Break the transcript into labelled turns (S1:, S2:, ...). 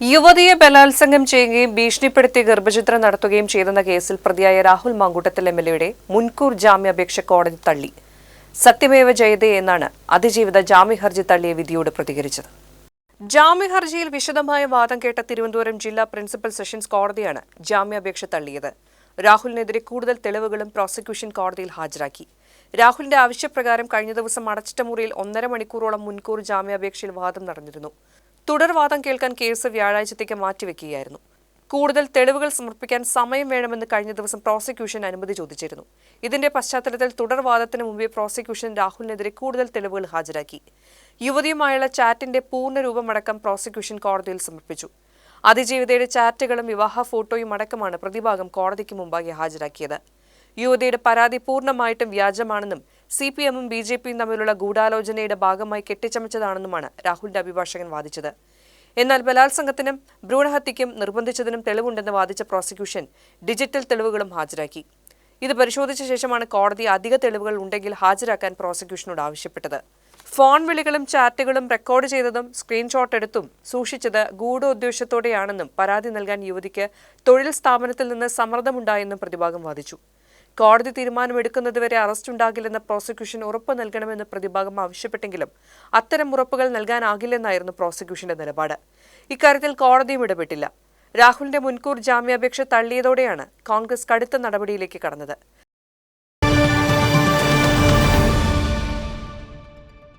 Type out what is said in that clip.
S1: യുവതിയെ ബലാത്സംഗം ചെയ്യുകയും ഭീഷണിപ്പെടുത്തി ഗർഭചിത്രം നടത്തുകയും ചെയ്തെന്ന കേസിൽ പ്രതിയായ രാഹുൽ മാങ്കൂട്ടത്തിൽ എം എൽ എയുടെ മുൻകൂർ ജാമ്യാപേക്ഷ കോടതി തള്ളി. സത്യമേവ ജയതേ എന്നാണ് അതിജീവിത ജാമ്യ ഹർജി തള്ളിയ വിധിയോട് പ്രതികരിച്ചത്. ജാമ്യ ഹർജിയിൽ വിശദമായ വാദം കേട്ട തിരുവനന്തപുരം ജില്ലാ പ്രിൻസിപ്പൽ സെഷൻസ് കോടതിയാണ് ജാമ്യാപേക്ഷ തള്ളിയത്. രാഹുലിനെതിരെ കൂടുതൽ തെളിവുകളും പ്രോസിക്യൂഷൻ കോടതിയിൽ ഹാജരാക്കി. രാഹുലിന്റെ ആവശ്യപ്രകാരം കഴിഞ്ഞ ദിവസം അടച്ചിട്ട മുറിയിൽ ഒന്നര മണിക്കൂറോളം മുൻകൂർ ജാമ്യാപേക്ഷയിൽ വാദം നടന്നിരുന്നു. തുടർവാദം കേൾക്കാൻ കേസ് വ്യാഴാഴ്ചത്തേക്ക് മാറ്റിവെക്കുകയായിരുന്നു. കൂടുതൽ തെളിവുകൾ സമർപ്പിക്കാൻ സമയം വേണമെന്ന് കഴിഞ്ഞ ദിവസം പ്രോസിക്യൂഷൻ അനുമതി ചോദിച്ചിരുന്നു. ഇതിന്റെ പശ്ചാത്തലത്തിൽ തുടർവാദത്തിന് മുമ്പേ പ്രോസിക്യൂഷൻ രാഹുലിനെതിരെ കൂടുതൽ തെളിവുകൾ ഹാജരാക്കി. യുവതിയുമായുള്ള ചാറ്റിന്റെ പൂർണരൂപമടക്കം പ്രോസിക്യൂഷൻ കോടതിയിൽ സമർപ്പിച്ചു. അതിജീവിതയുടെ ചാറ്റുകളും വിവാഹ ഫോട്ടോയും അടക്കമാണ് പ്രതിഭാഗം കോടതിക്ക് മുമ്പാകെ ഹാജരാക്കിയത്. യുവതിയുടെ പരാതി പൂർണമായിട്ടും വ്യാജമാണെന്നും സി പി എമ്മും ബി ജെ പിയും തമ്മിലുള്ള ഗൂഢാലോചനയുടെ ഭാഗമായി കെട്ടിച്ചമച്ചതാണെന്നുമാണ് രാഹുലിന്റെ അഭിഭാഷകൻ വാദിച്ചത്. എന്നാൽ ബലാത്സംഗത്തിനും ഭ്രൂണഹത്യയ്ക്കും നിർബന്ധിച്ചതിനും തെളിവുണ്ടെന്ന് വാദിച്ച പ്രോസിക്യൂഷൻ ഡിജിറ്റൽ തെളിവുകളും ഹാജരാക്കി. ഇത് പരിശോധിച്ച ശേഷമാണ് കോടതി അധിക തെളിവുകൾ ഉണ്ടെങ്കിൽ ഹാജരാക്കാൻ പ്രോസിക്യൂഷനോട് ആവശ്യപ്പെട്ടത്. ഫോൺ വിളികളും ചാറ്റുകളും റെക്കോർഡ് ചെയ്തതും സ്ക്രീൻഷോട്ട് എടുത്തും സൂക്ഷിച്ചത് ഗൂഢോദ്ദേശത്തോടെയാണെന്നും പരാതി നൽകാൻ യുവതിക്ക് തൊഴിൽ സ്ഥാപനത്തിൽ നിന്ന് സമ്മർദ്ദമുണ്ടായെന്നും പ്രതിഭാഗം വാദിച്ചു. കോടതി തീരുമാനമെടുക്കുന്നതുവരെ അറസ്റ്റ് ഉണ്ടാകില്ലെന്ന് പ്രോസിക്യൂഷൻ ഉറപ്പ് നൽകണമെന്ന് പ്രതിഭാഗം ആവശ്യപ്പെട്ടെങ്കിലും അത്തരം ഉറപ്പുകൾ നൽകാനാകില്ലെന്നായിരുന്നു പ്രോസിക്യൂഷന്റെ നിലപാട്. ഇക്കാര്യത്തിൽ കോടതിയും ഇടപെട്ടില്ല. രാഹുലിന്റെ മുൻകൂർ ജാമ്യാപേക്ഷ തള്ളിയതോടെയാണ് കോൺഗ്രസ് കടുത്ത നടപടിയിലേക്ക് കടന്നത്.